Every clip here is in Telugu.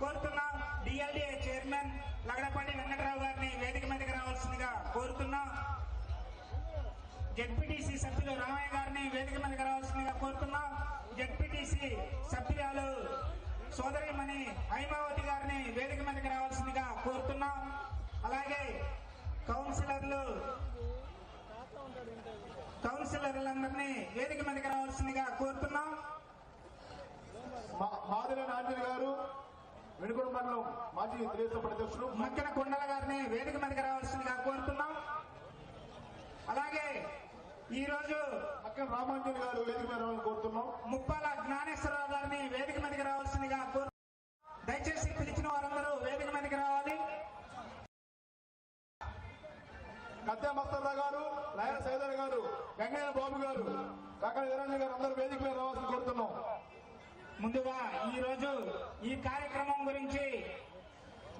కోరుతున్నా డిఎల్డిఏ చైర్మన్ లగడపాటి వెంకటరావు గారిని వేదిక మీదకి రావాల్సిందిగా కోరుతున్నా. జెడ్పీటీసీ సభ్యులు రామయ్య గారిని వేదిక మీదకి రావాల్సిందిగా కోరుతున్నా. జెడ్పీటీసీ సభ్యురాలు సోదరిమణి హైమావతి గారిని వేదిక మీదకి రావాల్సిందిగా కోరుతున్నా. అలాగే కౌన్సిలర్లు కౌన్సిలర్లందరినీ వేదిక మీదకి రావాల్సిందిగా కోరుతున్నాం. మా- మాదిరి నాంజలి వెనుకొండ మండలం మాజీ తెలుగుదేశం అధ్యక్షులు మక్కిన కొండల గారిని వేదిక మీదకి రావాల్సిందిగా కోరుతున్నాం. అలాగే ఈ రోజు అక్కడ రామాంజలి గారు వేదిక మీద రావాలని కోరుతున్నాం. ముప్పాల జ్ఞానేశ్వరరావు గారిని వేదిక మీదకి రావాల్సిందిగా కోరు దయచేసి పిలిచిన వారందరూ వేదిక మీదకి రావాలి. కత్తే మస్తల్లా గారు లాయర్ సైదర్ గారు వెంకయ్య బాబు గారు కాకడ వీరాంజలి గారు అందరూ వేదిక మీద రావాల్సి కోరుతున్నాం. ముందుగా ఈ రోజు ఈ కార్యక్రమం గురించి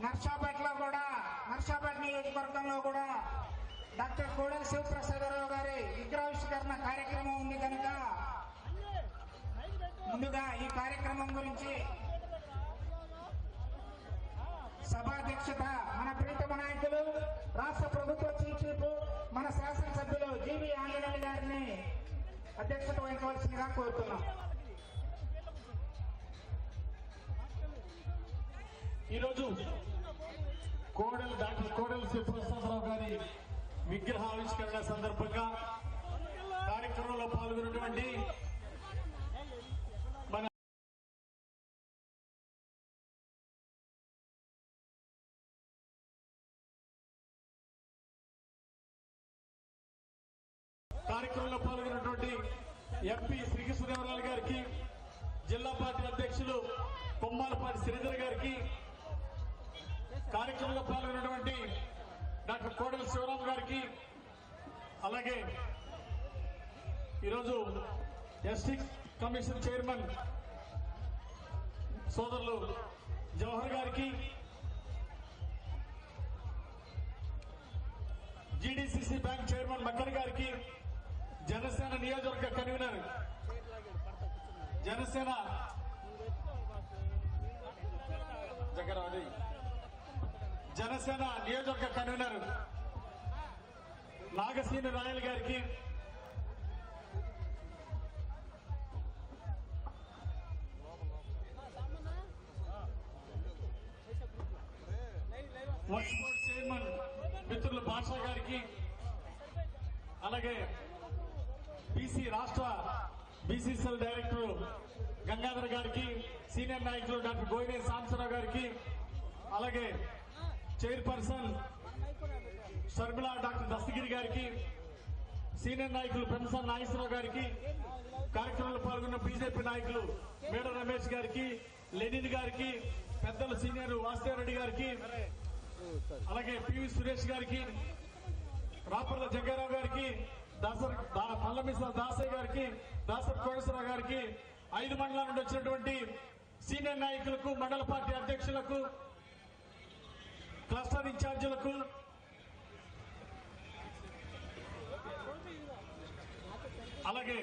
నర్సాపేటలో కూడా నర్సాపేట నియోజకవర్గంలో కూడా డాక్టర్ కోడెల శివప్రసాదరావు గారి విగ్రహావిష్కరణ కార్యక్రమం ఉంది కనుక ముందుగా ఈ కార్యక్రమం గురించి సభాధ్యక్షత మన ప్రీతమ నాయకులు రాష్ట్ర ప్రభుత్వ చీఫ్ మన శాసనసభ్యులు జీవి ఆంజనేయులు గారిని అధ్యక్షత వహించవలసిందిగా కోరుతున్నాం. ఈరోజు కోడెల డాక్టర్ కోడెల శివప్రసాదరావు గారి విగ్రహ ఆవిష్కరణ సందర్భంగా కార్యక్రమంలో పాల్గొన్నటువంటి మన కార్యక్రమంలో పాల్గొన్నటువంటి ఎంపీ శ్రీకృష్ణదేవరాయలు గారికి జిల్లా పార్టీ అధ్యక్షులు కొమ్మాలపాటి శ్రీధర్ గారికి కార్యక్రమంలో పాల్గొన్నటువంటి డాక్టర్ కోడెల శివరాం గారికి అలాగే ఈరోజు ఎస్టీ కమిషన్ చైర్మన్ సోదరులు జవహర్ గారికి జీడీసీసీ బ్యాంక్ చైర్మన్ మక్కర్ గారికి జనసేన నియోజకవర్గ కన్వీనర్ జనసేన జగరాది జనసేన నియోజకవర్గ కన్వీనర్ నాగసీని రాయల్ గారికి వర్క్ బోర్డ్ చైర్మన్ మిత్రులు బాషా గారికి అలాగే బీసీ రాష్ట్ర బీసీసీఎల్ డైరెక్టర్ గంగాధర్ గారికి సీనియర్ నాయకులు డాక్టర్ గోయినే సాంసరావు గారికి అలాగే చైర్పర్సన్ షర్మిళ డాక్టర్ దస్తగిరి గారికి సీనియర్ నాయకులు పెన్సన్ నాగేశ్వరరావు గారికి కార్యక్రమంలో పాల్గొన్న బీజేపీ నాయకులు మేడ రమేష్ గారికి లెనిన్ గారికి పెద్దల సీనియర్ వాసుదేవరెడ్డి గారికి అలాగే పివి సురేష్ గారికి రాపర్ల జగ్గారావు గారికి దాసర్ దా- దాసయ్య గారికి దాసర్ కోటేశ్వరరావు గారికి ఐదు మండలాల నుండి వచ్చినటువంటి సీనియర్ నాయకులకు మండల పార్టీ అధ్యక్షులకు క్లస్టర్ ఇన్ఛార్జీలకు అలాగే